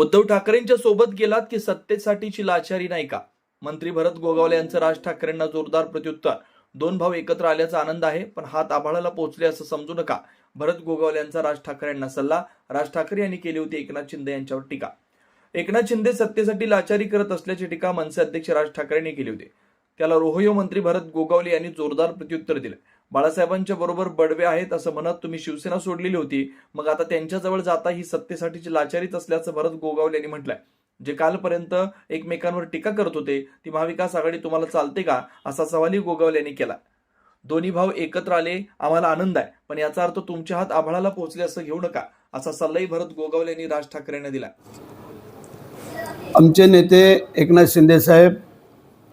उद्धव ठाकरेंच्या सोबत गेलात की सत्तेसाठीची लाचारी नाही का? मंत्री भरत गोगावले यांचं राज ठाकरेंना जोरदार प्रत्युत्तर. दोन भाऊ एकत्र आल्याचा आनंद आहे पण हात आभाळाला पोहोचले असं समजू नका. भरत गोगावले यांचा राज ठाकरेंना सल्ला राज ठाकरे यांनी केली होती एकनाथ शिंदे यांच्यावर टीका. एकनाथ शिंदे सत्तेसाठी लाचारी करत असल्याची टीका मनसे अध्यक्ष राज ठाकरेंनी केली होती. त्याला रोहयो मंत्री भरत गोगावले यांनी जोरदार प्रत्युत्तर दिले. बाळासाहेबांच्या बरोबर बडवे आहेत असं म्हणत तुम्ही शिवसेना सोडलेली होती. मग आता त्यांच्याजवळ जाता ही सत्तेसाठीची लाचारीच असल्याचं भरत गोगावले यांनी म्हटलंय. जे कालपर्यंत एकमेकांवर टीका करत होते ती महाविकास आघाडी तुम्हाला चालते का? असा सवालही गोगावले यांनी केला. दोन्ही भाऊ एकत्र आले आम्हाला आनंद आहे. पण याचा अर्थ तुमच्या हात आभाळाला पोहोचले असं घेऊ नका असा सल्लाही भरत गोगावले यांनी राज ठाकरेंना दिला. आमचे नेते एकनाथ शिंदेसाहेब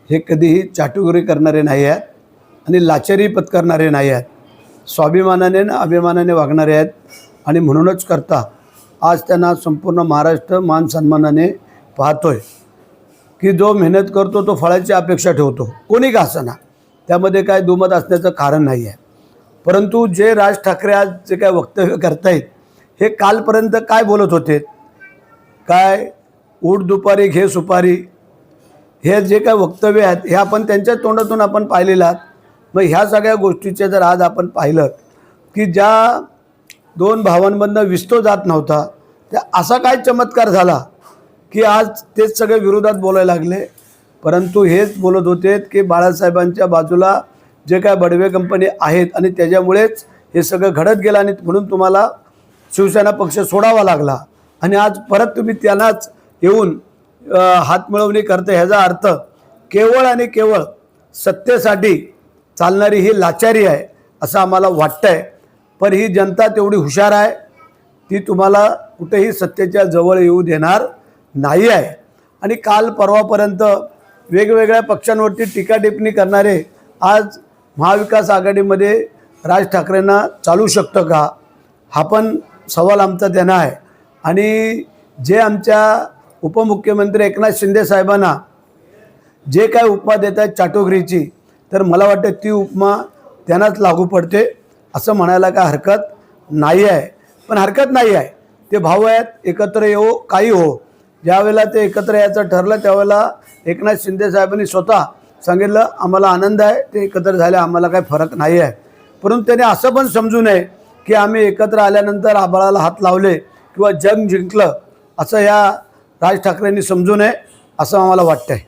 हे कधीही चाटुकरी करणारे नाही आहेत. आणि लाचारी पत्करणारे नाही आहेत. स्वाभिमानाने आणि अभिमानाने वागणारे आहेत. आणि म्हणूनच करता आज त्यांना संपूर्ण महाराष्ट्र मान सन्मानाने पाहतोय. की जो मेहनत करतो तो फळाची अपेक्षा ठेवतो. कोणी का असना त्यामध्ये काय दुमत असण्याचं कारण नाही आहे. परंतु जे राज ठाकरे आज जे काय वक्तव्य करतायत हे कालपर्यंत काय बोलत होते? काय ऊट दुपारी घे सुपारी हे जे काय वक्तव्य आहेत हे आपण त्यांच्या तोंडातून आपण पाहिलेलं आहात. मग ह्या सगळ्या गोष्टीचे जर आज आपण पाहिलं की ज्या दोन भावांमधनं विस्तो जात नव्हता त्या असा काय चमत्कार झाला की आज तेच सगळे विरोधात बोलायला लागले. परंतु हेच बोलत होते की बाळासाहेबांच्या बाजूला जे काय बडवे कंपनी आहेत आणि त्याच्यामुळेच हे सगळं घडत गेलं आणि म्हणून तुम्हाला शिवसेना पक्ष सोडावा लागला. आणि आज परत तुम्ही त्यांनाच येऊन हातमिळवणी करते ह्याचा अर्थ केवळ आणि केवळ सत्तेसाठी चालणारी ही लाचारी आहे असं आम्हाला वाटतं आहे पण ही जनता तेवढी हुशार आहे. ती तुम्हाला कुठेही सत्तेच्या जवळ येऊ देणार नाही आहे. आणि काल परवापर्यंत वेगवेगळ्या पक्षांवरती टीका टिप्पणी करणारे आज महाविकास आघाडीमध्ये राज ठाकरेंना चालू शकतं का? हा पण सवाल आमचा त्यांना आहे. आणि जे आमच्या उपमुख्यमंत्री एकनाथ शिंदे साहेबांना जे काय उपमा देत आहेत चाटोगरीची तर मला वाटतं ती उपमा त्यांनाच लागू पडते असं म्हणायला काय हरकत नाही आहे. पण हरकत नाही आहे. ते भाऊ आहेत एकत्र येऊ काही हो. ज्यावेळेला ते एकत्र यायचं ठरलं त्यावेळेला एकनाथ शिंदे साहेबांनी स्वतः सांगितलं आम्हाला आनंद आहे ते एकत्र झाले आम्हाला काही फरक नाही आहे. परंतु त्याने असं पण समजू नये की आम्ही एकत्र आल्यानंतर आबाळाला हात लावले किंवा जग जिंकलं असं या राज ठाकरेंनी समजू नये असं आम्हाला वाटतं आहे